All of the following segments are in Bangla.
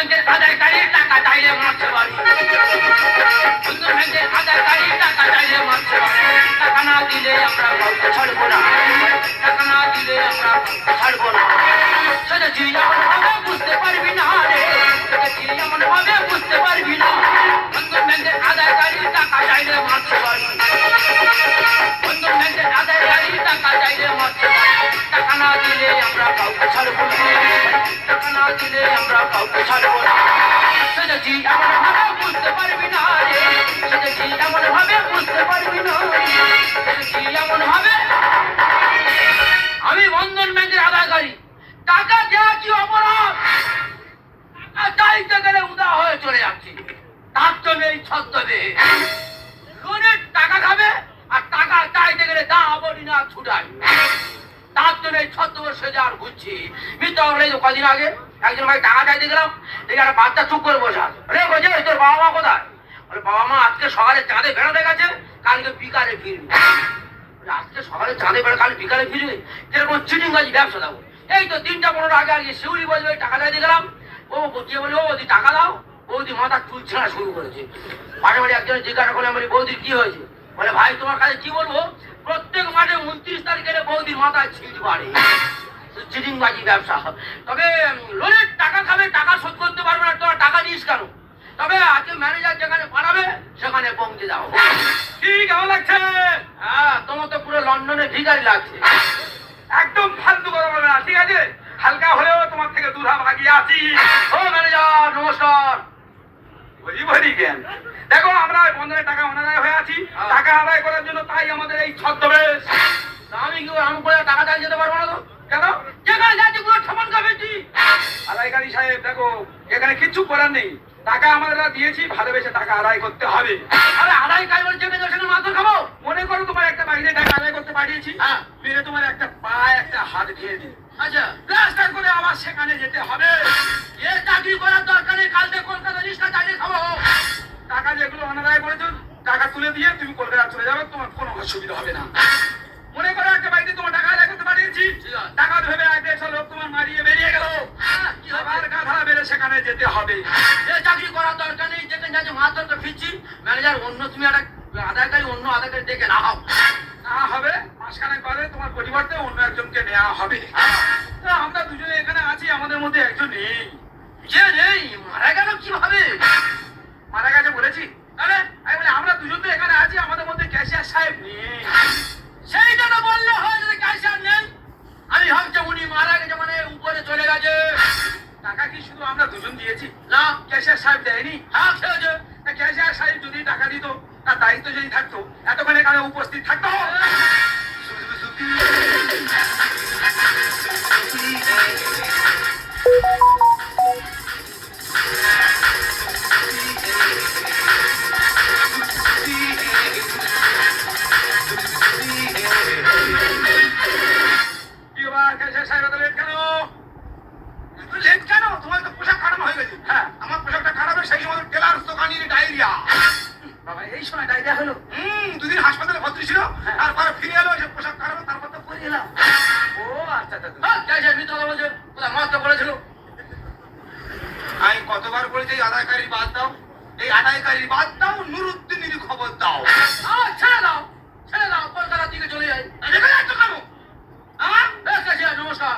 ব্যাংকের আদায়কারী টাকা চাইলে মারছে বাড়ি। বন্ধন ব্যাংকের আদায়কারী টাকা চাইলে মারছে বাড়ি। টাকা না দিলে আমরা ছাড়বো না। টাকা না দিলে আমরা ছাড়বো না। সেটা বুঝতে পারবি না রে। সেটা ভাবে বুঝতে পারবি না। বন্ধন ব্যাংকের আদায়কারী টাকা চাইলে মারছে বাড়ি। আমি বন্ধন ব্যাংকের আদায়কারী। টাকা দেওয়া কি অপরাধ? টাকা চাইতে গেলে উদা হয়ে চলে যাচ্ছি। তার নেই ছদ্মবে টাকা খাবে আর টাকা চাইতে গেলে দা বলি না ছুটাই তার জন্য এই ছদ্মবেশ সেজে ঘুরছি। মিথ্যা বলে এই যে কদিন আগে? একজন ভাই টাকা চাইতে গেলাম, দেখি একটা বাচ্চা চুপ করে বসে রে বলছে তোর বাবা মা কোথায়? বলে, বাবা মা আজকে সকালে চাঁদে বেড়াতে গেছে, কালকে বিকালে ফিরবে। আজকে সকালে চাঁদে বেড়া, কাল বিকালে ফিরবে? যেরকম চিটিং বাজি ব্যবসা দেবো এই তো তিনটা পনেরো আগে আগে শিউলি বলবে, টাকা চাইতে গেলাম। ও গিয়ে বলি, ও টাকা দাও বৌদি মাথা চুল ছেঁড়া শুরু করেছে। মাঝে মাঝে একজন জিজ্ঞাসা করলাম বলি, বৌদি, কি হয়েছে? বলে, ভাই, তোমার কাছে কি বলব? প্রত্যেক মাসে উনত্রিশ তারিখে বৌদির মাথায় ছিট বাড়ে। চিটিংবাজি ব্যবসা তবে লোনের টাকা খাবে, টাকা শোধ করতে পারবে না, তোমার টাকা দিস কেন? তবে আজকে ম্যানেজার যেখানে পাঠাবে, সেখানে পৌঁছে দাও ঠিক কেমন লাগছে? হ্যাঁ তোমার তো পুরো লন্ডনে ভিখারি লাগছে। একদম ফালতু কথা বলবে না, ঠিক আছে? হালকা হলেও তোমার থেকে দুধা ভাগিয়ে আছি ও ম্যানেজার নমস্কার। জ্ঞান দেখো আমরা বন্ধনের টাকা অনাদায় হয়ে আছি। হ্যাঁ। টাকা আদায় করার জন্য তাই আমাদের এই ছদ্মবেশ। আমি কি আম করে টাকা চাই যেতে পারব না তো? কেন? যেখানে যাচ্ছি পুরো ঠমান খাবেছি আদায়কারী সাহেব দেখো এখানে কিচ্ছু করার নেই। টাকা আমরা দিয়েছি ভালোবেসে টাকা আদায় করতে হবে। আরে আড়াই কাজ বলে যেখানে সেখানে মাথা খাব? মনে করো তোমার একটা বাইরে টাকা আদায় করতে পাঠিয়েছি। হ্যাঁ। মেরে তোমার একটা পা একটা হাত খেয়ে দিই আচ্ছা। প্লাস্টার করে আবার সেখানে যেতে হবে। এ চাকরি করার দরকার নেই কালকে কলকাতা টাকা অনাদায় করেছ? টাকা তুলে দিয়ে তুমি কলকাতা চলে যাবে তোমার কোনো অসুবিধা হবে না। মনে করো একটা বাড়িতে তোমার টাকা আদায় করতে পাঠিয়েছি। টাকা ভেবে এক দেড়শো লোক তোমার মারিয়ে বেরিয়ে গেল? আবার গাধা বেড়ে সেখানে যেতে হবে। এ চাকরি করার দরকার নেই যেখানে যাচ্ছে মাছ ধরতে ফিরছি। ম্যানেজার অন্য তুমি একটা আধারকারী অন্য আধারকারী দেখে না হোক না হবে মাসখানে পরে তোমার পরিবর্তে অন্য একজনকে নেওয়া হবে। তা আমরা দুজনে এখানে আছি আমাদের মধ্যে একজন নেই। যে নেই মারা গেল কীভাবে? মারা গেছে বলেছি। আরে আমি বলি আমরা দুজন তো এখানে আছি আমাদের মধ্যে ক্যাশিয়ার সাহেব নেই। সেইটা তো বললে হয় যদি কাইসার নেই আমি ভাবছি উনি মারা গেছে মানে উপরে চলে গেছে। টাকা কি শুধু আমরা দুজন দিয়েছি? না ক্যাশিয়ার সাহেব দেয়নি। হ্যাঁ খেয়েছে। ক্যাশিয়ার সাহেব যদি টাকা দিত তার দায়িত্ব যদি থাকতো এতক্ষণ এখানে উপস্থিত থাকতো। কতবার বলেছি এই আদায়কারী বাদ দাও এই আদায়কারী বাদ দাও নুরুদ্দিনের খবর দাও। ছেড়ে দাও ছেড়ে দাও কলকাতার দিকে চলে যাই। দেখে যাচ্ছ কেন? হ্যাঁ এ, কাইসার, নমস্কার।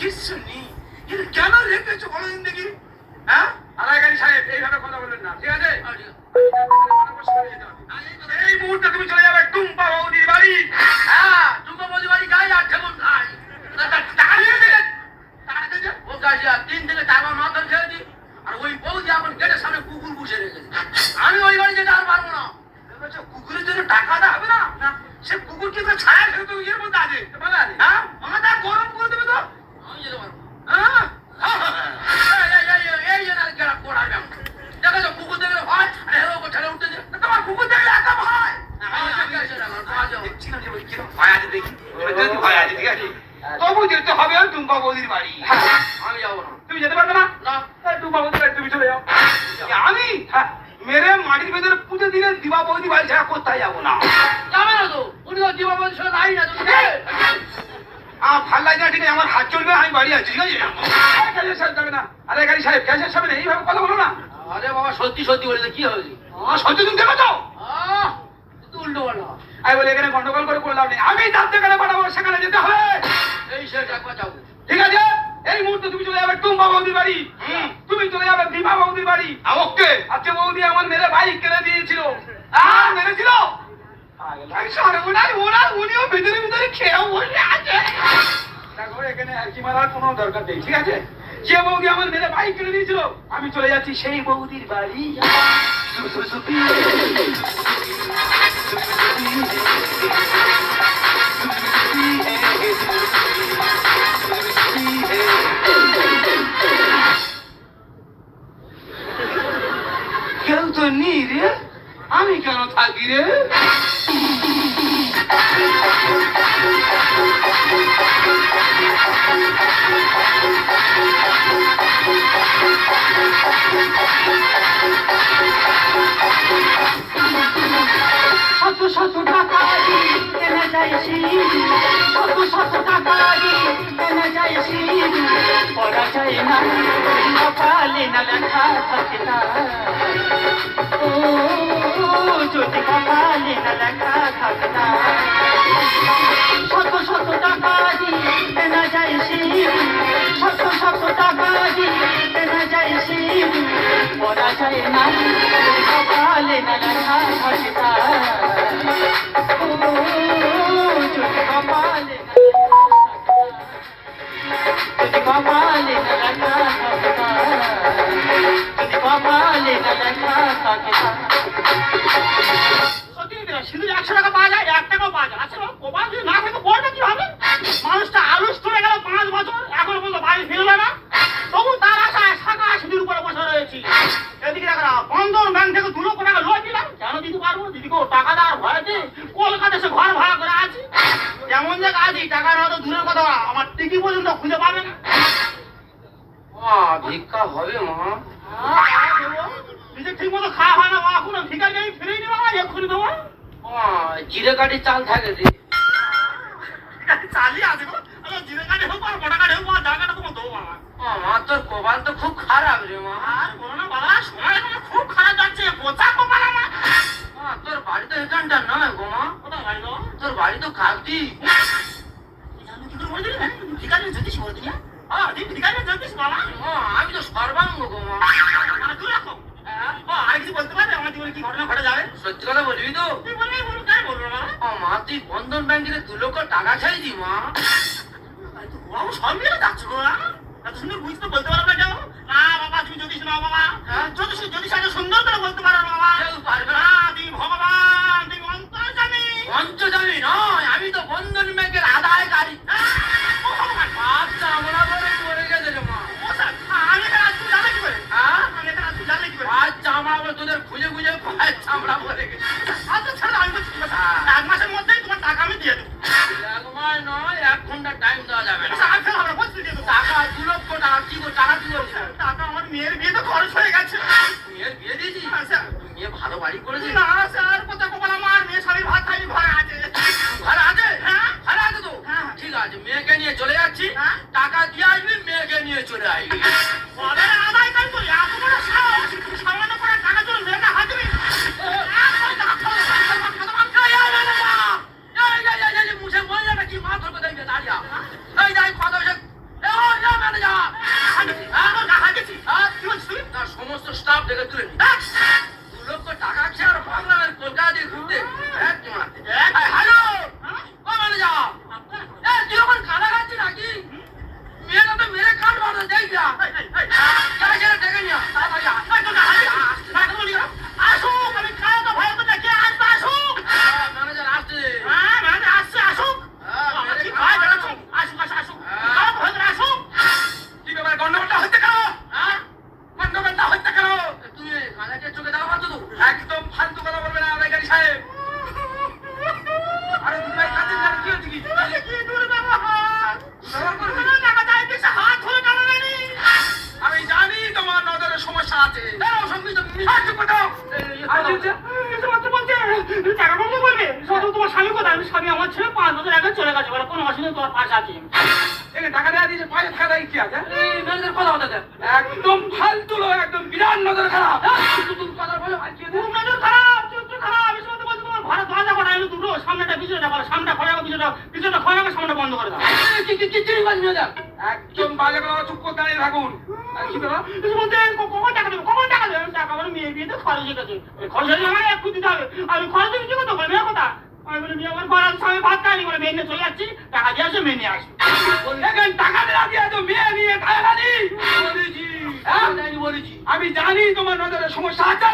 কিচ্ছু নেই কিন্তু কেন রেখেছো বলদিন দেখি? হ্যাঁ আদায়কারী সাহেব এইভাবে কথা বলবেন না ঠিক আছে? ঠিক আছে। এই মুহূর্তে তুমি চলে যাবে টুম্পা বৌদির বাড়ি। হ্যাঁ টুকো বৌদি বাড়ি যাই আর ঠেকুন খাই তা- তা- টাকা দিয়ে দিলে টাকা দিয়ে দে। ও কাইসার তিন থেকে চারবার মাথা খেয়েছি আর ওই বৌদি এখন গেটের সামনে কুকুর বসে রেখেছে আমি ওই বাড়ি যেতে আর পারব না কুকুরের জন্য টাকা দেওয়া হবে না না সে কুকুর কিন্তু ছাড়া খেলে তো ইয়ের মধ্যে আছে হ্যাঁ মাথা গরম করে দেবে তো আমি যেতে পারব হ্যাঁ এই। দেখেছ, কুকুর দেখলে ভয়, আর হেলো উঠতেছে। তোমার কুকুর দেখলে একা ভয় আছে, আমার ভয় যাব। দেখছিলাম যে ওই কীরকম ভয় আছে দেখি ভয় আছে ঠিক আছে তবু যেতে হবে ওই বৌদির বাড়ি। হ্যাঁ, আমি যাব না। তুমি যেতে পারবে না? বৌদির বাড়ি তুমি চলে যাও। আমি? হ্যাঁ। মেরে মাটির ভেতরে পুজো দিলে দিবা বৌদি বাড়ি ছাড়া কোথায় যাব না? যাবে না তো। উনি তো দিবা সঙ্গে নাই না তুমি আমার ভালো না ঠিক আছে আমার হাত চলবে আমি বাড়ি আছি ঠিক আছে? যাবে না। আরে গাড়ি সাহেব ক্যাশের সাহেব না এইভাবে কথা বলো না। আরে বাবা সত্যি সত্যি বলে কি হবে? সত্যি তুমি দেখো তো উল্টো বলো আমি বলি এখানে গন্ডগোল করে করলাম নেই। আমি তার যেখানে পাঠাবো সেখানে যেতে হবে। এই ঠিক আছে? এই মুহূর্তে তুমি চলে যাবে টুম্বা বৌদির বাড়ি। তুমি চলে যাবে ভীমা বৌদির বাড়ি। ওকে আজকে বৌদি আমার মেরে বাইক কেনে দিয়েছিল আর মেরেছিল? ভিতরে ভিতরে খেয়ে দেখো এখানে কোনো দরকার নেই ঠিক আছে? যে বৌদি আমার মেয়ে বাইক কিনে দিয়েছিল, আমি চলে যাচ্ছি সেই বৌদির বাড়ি। কেউ তো নি রে, আমি কেন থাকি রে? যায় সিঁড়ি কত শত টাকা দিয়ে কেনা যায় সিঁড়ি পড়া যায় না কপালে শত টাকা দিয়ে কেনা যায় শুধু একশো টাকা পাওয়া যায়, এক টাকাও পাওয়া যায় আজকে আচ্ছা, প্রবাদ যদি না থাকে, বড়টা কি হবে? মানুষটা 你张开的这。একদম হ্যাঁ, আমি বাজে দাও চুপ করে দাঁড়িয়ে থাকুন। কি দাদা কখন টাকা দেবো? কখন টাকা দেবো? টাকা মানে মেয়ে বিয়ে তো খরচ হয়ে গেছে। খরচ হয়ে আমার হবে। আমি খরচ দিচ্ছি কত বলবে কথা? আমি বলি মেয়ে আমার ঘর স্বামী ভাত খাইনি বলে মেয়ে নিয়ে চলে যাচ্ছি টাকা দিয়ে আসে মেয়ে নিয়ে আসবে। দেখেন টাকা দেওয়া দিয়ে তো মেয়ে নিয়ে দিই বলেছি। হ্যাঁ? বলেছি। আমি জানি তোমার নজরে সমস্যা আছে।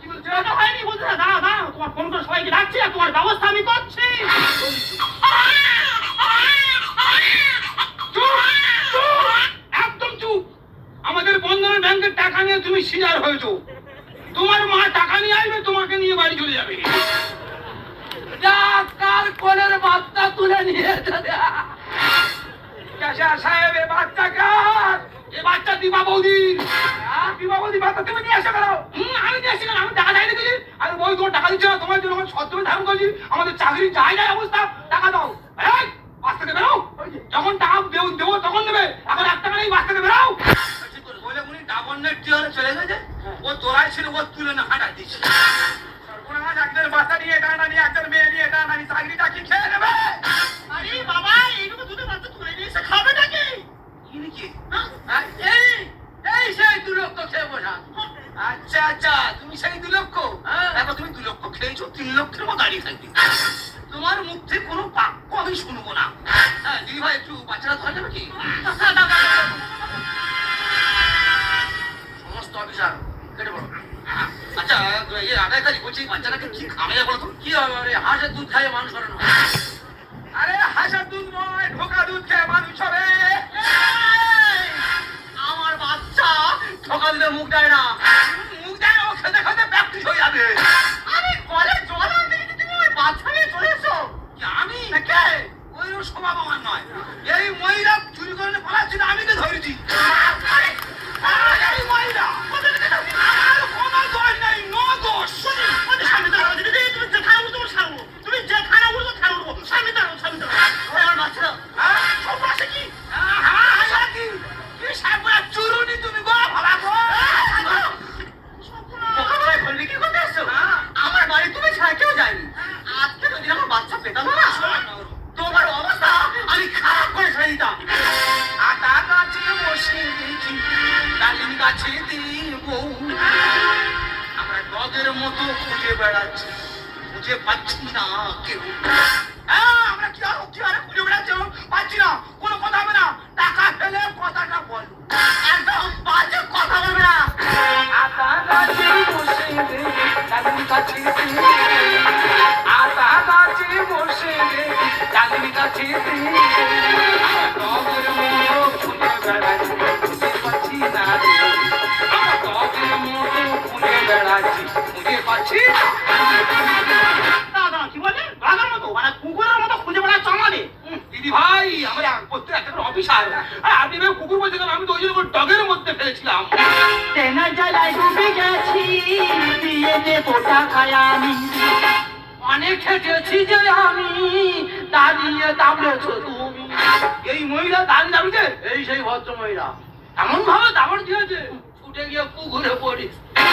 কি বলছো? তো হয়নি বলছে না, দাঁড়া দাঁড়া তোমার ফোন করে সবাইকে ডাকছি আর তোমার ব্যবস্থা আমি করছি। একদম চুপ। আমাদের বন্ধনের ব্যাংকের টাকা নিয়ে তুমি সিজার হয়েছো। তোমার মা টাকা নিয়ে আসবে তোমাকে নিয়ে বাড়ি চলে যাবে। যা কার কোলের বাচ্চা তুলে নিয়েছে ক্যাশিয়ার সাহেব এ বাচ্চা কার? এ বাচ্চা দিবা বৌদি। দিবা বৌদি বাচ্চা তুমি নিয়ে কেন? আমি আমি টাকা বই তোমার টাকা দিচ্ছে না তোমার জন্য আমার সত্তর ধারণ করছি। আমাদের চাকরি যায় যায় অবস্থা। টাকা দাও। এই, বাস থেকে যখন টাকা দেবো দেবো তখন দেবে। এখন এক টাকা নেই বাস থেকে বেরো বলে উনি ডাবন্নের টিয়ারে চলে গেছে? ও তোরাই ছিল ও তুলে না হাঁটা দিচ্ছে বাচ্চা নিয়ে টানা নিয়ে একজন মেয়ে নিয়ে টানা নিয়ে চাকরিটা কি খেয়ে নেবে। আরে বাবা এইটুকু দুধে বাচ্চা তুলে নিয়ে এসে খাবে নাকি? কি? এই এই সেই দু লক্ষ খেয়ে বসা। আচ্ছা আচ্ছা তুমি সেই দু লক্ষ হ্যাঁ। দেখো তুমি দু লক্ষ খেয়েছো তিন লক্ষের মতো দাঁড়িয়ে থাকবে। তোমার মুখ থেকে কোনো বাক্য আমি শুনব না। হ্যাঁ দিদি ভাই একটু বাচ্চারা ধরা যাবে কি? সমস্ত অফিসার কেটে পড়ো। আচ্ছা এই আগায় তারিখ বলছি বাচ্চাটাকে কি খামে বলো তো? কি হবে? হাঁসের দুধ খাইয়ে মানুষ করানো। আরে হাঁসের দুধ নয় ঢোকা দুধ খেয়ে মানুষ হবে। আমার বাচ্চা ঠকা দিলে মুখ দেয় না। মুখ দেয় ও খেতে খেতে প্র্যাকটিস হয়ে যাবে। আরে কলে জল আনতে তুমি ওই বাচ্চা নিয়ে চলে এসো। আমি? কে? ওই স্বভাব আমার নয়। এই মহিলা চুরি করে পালাচ্ছিল আমি কে ধরেছি। আরে, খুঁজে পাচ্ছি না কেউ। হ্যাঁ, আমরা কি আর কি আর খুঁজে বেড়াচ্ছি পাচ্ছি না। কোনো কথা হবে না। টাকা ফেলে কথাটা বল। একদম বাজে কথা বলবে না। আটা গাছে বসে ডালিম। আটা গাছে বসে ডালিম খুঁজে বেড়াচ্ছি। খুঁজে পাচ্ছি না। আমরা ডগের মতো খুঁজে পাচ্ছি দিদি কুকুর দাবড়েছ এই মহিলা দাঁড়িয়ে যাবে এই সেই ভদ্র মহিলা এমন ভাবে দাবড় দিয়েছে, ছুটে গিয়ে পুকুরে পড়িস।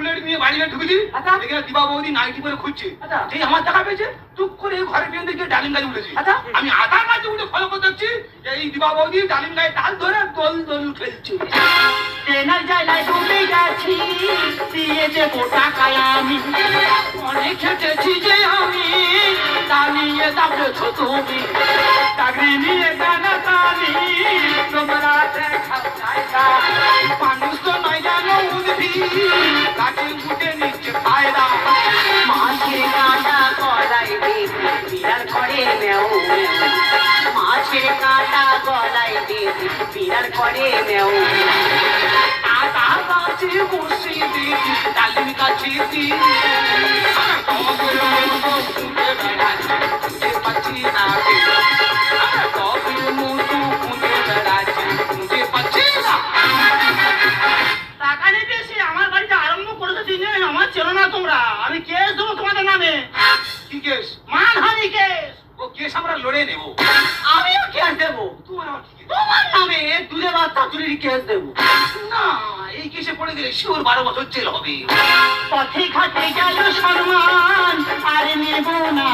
বুলেট নিয়ে বাড়ি গিয়ে ঢুকেছি। আচ্ছা। দেখে দিবা বৌদি নাইটি করে খুঁজছে। আচ্ছা। আমার দেখা পেয়েছে। টুক করে ঘরে পেয়ে দেখে ডালিম গাছে উঠেছি। আচ্ছা। আমি আধা গাছে উঠে ফলো করে দেখছি এই দিবা বৌদি ডালিম গায়ে ডাল ধরে দোল দোল খেলছে। ট্রেনার জ্বালায় ডুবে গেছি। দিয়ে দেবো টাকায় আমি। অনেক খেটেছি যে আমি। দাঁড়িয়ে দাবড়েছ তুমি চাকরি নিয়ে টানা টানি। তোমরা দেখাও কায়দা মানুষ বাঁশের কাঁটা গলায় দিয়ে বিরার করে নেও। কাঁটা বাঁচে বসে দিয়ে ডালির কাছে আমার ছিল না তোমরা। আমি কে দেবো তোমাদের নামে। কি কেস মানহানি কেস কেস আমরা লড়ে নেব। আমিও কেস দেব। তোমার নামে দুধে বাচ্চা চুরির কেস দেব। না এই কেসে পড়ে গেলে শিওর বারো বছর জেল হবে। পথে ঘাটে গেল সম্মান আর নেব না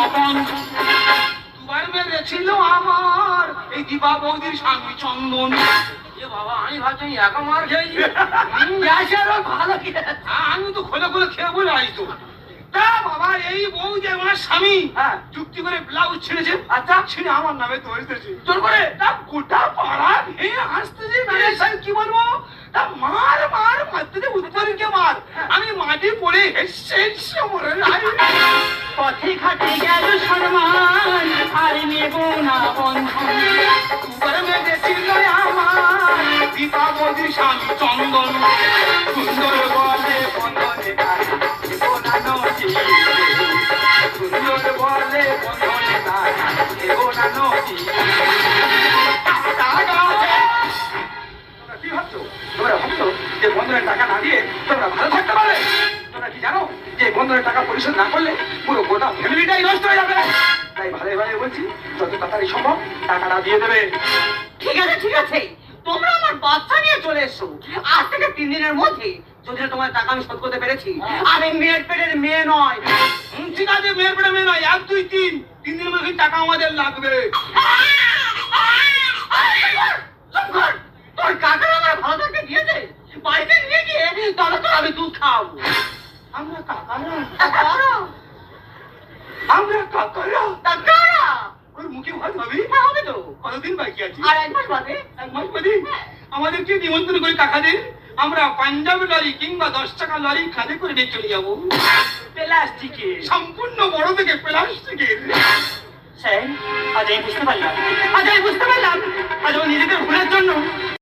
দুবার মেরেছিল আমার এই দিবা বৌদির স্বামী চন্দন। বাবা আমি ভাবছি একা মার খেয়েছি। ভালো আমি তো খোলা খোলা খেয়ে বলে আসতো তা বাবা এই বউ যে আমার স্বামী হ্যাঁ। করে ব্লাউজ ছেড়েছে আচ্ছা। ছিঁড়ে আমার নামে দোষ দিয়েছে। তোর করে। তা গোটা পাড়া ভেঙে আসতেছে ম্যানেজ সাহেব কি বলব? তা মার মার মারতে উত্তরকে মার? আমি মাটি পড়ে হেসে হেসে মরে যাই। পথে ঘাটে গেল সম্মান আর নেব না বন্ধন দুবার মেরেছিল আমার দীপাবলি স্বামী চন্দন। সুন্দর বলে বন্ধনে তোমরা কি জানো যে বন্ধনের টাকা পরিশোধ না করলে পুরো গোটা ফ্যামিলিটাই নষ্ট হয়ে যাবে তাই ভালো ভালো বলছি যত তাড়াতাড়ি সম্ভব টাকাটা দিয়ে দেবে ঠিক আছে ঠিক আছে। তোমরা আমার বাচ্চা নিয়ে চলে এসো। আজ থেকে তিন দিনের মধ্যে যদি তোমার টাকা আমি শোধ করতে পেরেছি? আমি মেয়ের পেটের মেয়ে নয়। ঠিক আছে মেয়ের পরে মেয়ে নয় এক দুই তিন। তিন দিনের মধ্যে টাকা আমাদের লাগবে। তোর কাকার আমার ভালো থাকতে দিয়েছে। বাড়িতে নিয়ে গিয়ে তবে তো আমি দুধ খাওয়াবো। আমরা কাকারা? কাকারা? আমরা কাকারা? কাকারা? ওর মুখে ভাত ভাবি হ্যাঁ হবে তো। কতদিন বাকি আছে? আর এক মাস বাদে? এক মাস বাদে? আমাদেরকে নিমন্ত্রণ করে টাকা দিন আমরা পাঞ্জাব লরি কিংবা দশ টাকা লরি খালি করে নিয়ে চলে যাব। প্লাস্টিকে সম্পূর্ণ বড় থেকে প্লাস্টিকের। স্যার আজ আমি বুঝতে পারলাম। আজ আমি বুঝতে পারলাম। আজ ও নিজেদের ভুলের জন্য